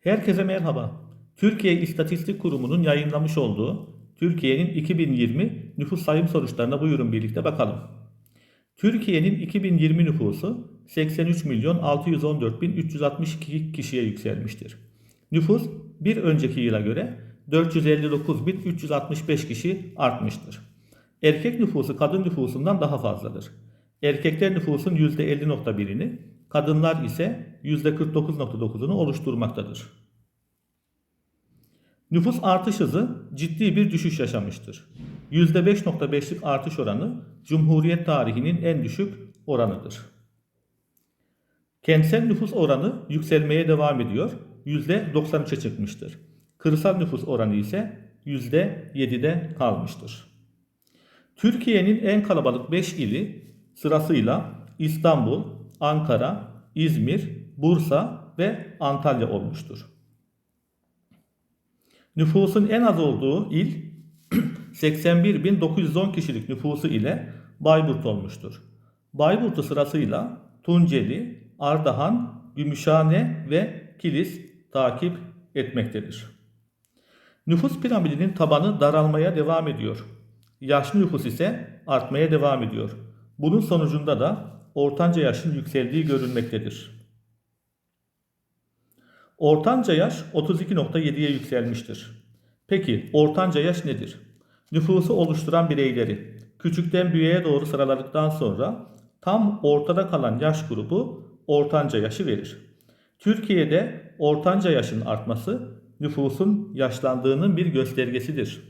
Herkese merhaba. Türkiye İstatistik Kurumu'nun yayınlamış olduğu Türkiye'nin 2020 nüfus sayım sonuçlarına buyurun birlikte bakalım. Türkiye'nin 2020 nüfusu 83 milyon 614 bin 362 kişiye yükselmiştir. Nüfus bir önceki yıla göre 459 bin 365 kişi artmıştır. Erkek nüfusu kadın nüfusundan daha fazladır. Erkekler nüfusun %50.1'ini, kadınlar ise %49.9'unu oluşturmaktadır. Nüfus artış hızı ciddi bir düşüş yaşamıştır. %5.5'lik artış oranı Cumhuriyet tarihinin en düşük oranıdır. Kentsel nüfus oranı yükselmeye devam ediyor. %93'e çıkmıştır. Kırsal nüfus oranı ise %7'de kalmıştır. Türkiye'nin en kalabalık 5 ili sırasıyla İstanbul, Ankara, İzmir, Bursa ve Antalya olmuştur. Nüfusun en az olduğu il 81.910 kişilik nüfusu ile Bayburt olmuştur. Bayburt'u sırasıyla Tunceli, Ardahan, Gümüşhane ve Kilis takip etmektedir. Nüfus piramidinin tabanı daralmaya devam ediyor. Yaşlı nüfus ise artmaya devam ediyor. Bunun sonucunda da ortanca yaşın yükseldiği görülmektedir. Ortanca yaş 32.7'ye yükselmiştir. Peki ortanca yaş nedir? Nüfusu oluşturan bireyleri küçükten büyüğe doğru sıraladıktan sonra tam ortada kalan yaş grubu ortanca yaşı verir. Türkiye'de ortanca yaşın artması nüfusun yaşlandığının bir göstergesidir.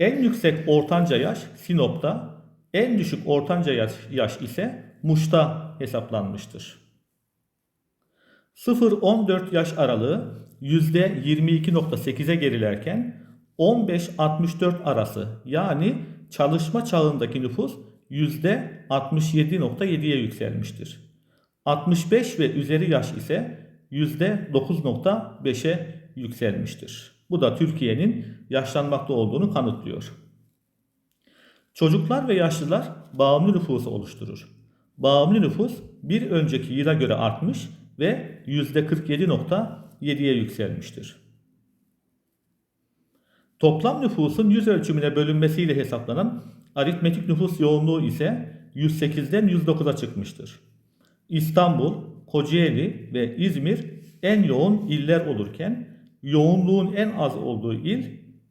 En yüksek ortanca yaş Sinop'ta, en düşük ortanca yaş, yaş ise Muş'ta hesaplanmıştır. 0-14 yaş aralığı %22.8'e gerilerken 15-64 arası yani çalışma çağındaki nüfus %67.7'ye yükselmiştir. 65 ve üzeri yaş ise %9.5'e yükselmiştir. Bu da Türkiye'nin yaşlanmakta olduğunu kanıtlıyor. Çocuklar ve yaşlılar bağımlı nüfusu oluşturur. Bağımlı nüfus bir önceki yıla göre artmış ve %47.7'ye yükselmiştir. Toplam nüfusun yüz ölçümüne bölünmesiyle hesaplanan aritmetik nüfus yoğunluğu ise 108'den 109'a çıkmıştır. İstanbul, Kocaeli ve İzmir en yoğun iller olurken yoğunluğun en az olduğu il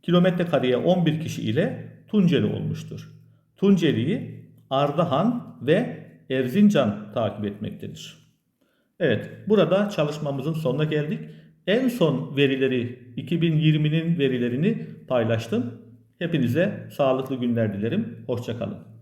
kilometre kareye 11 kişi ile Tunceli olmuştur. Tunceli'yi Ardahan ve Erzincan takip etmektedir. Evet, burada çalışmamızın sonuna geldik. En son verileri 2020'nin verilerini paylaştım. Hepinize sağlıklı günler dilerim. Hoşçakalın.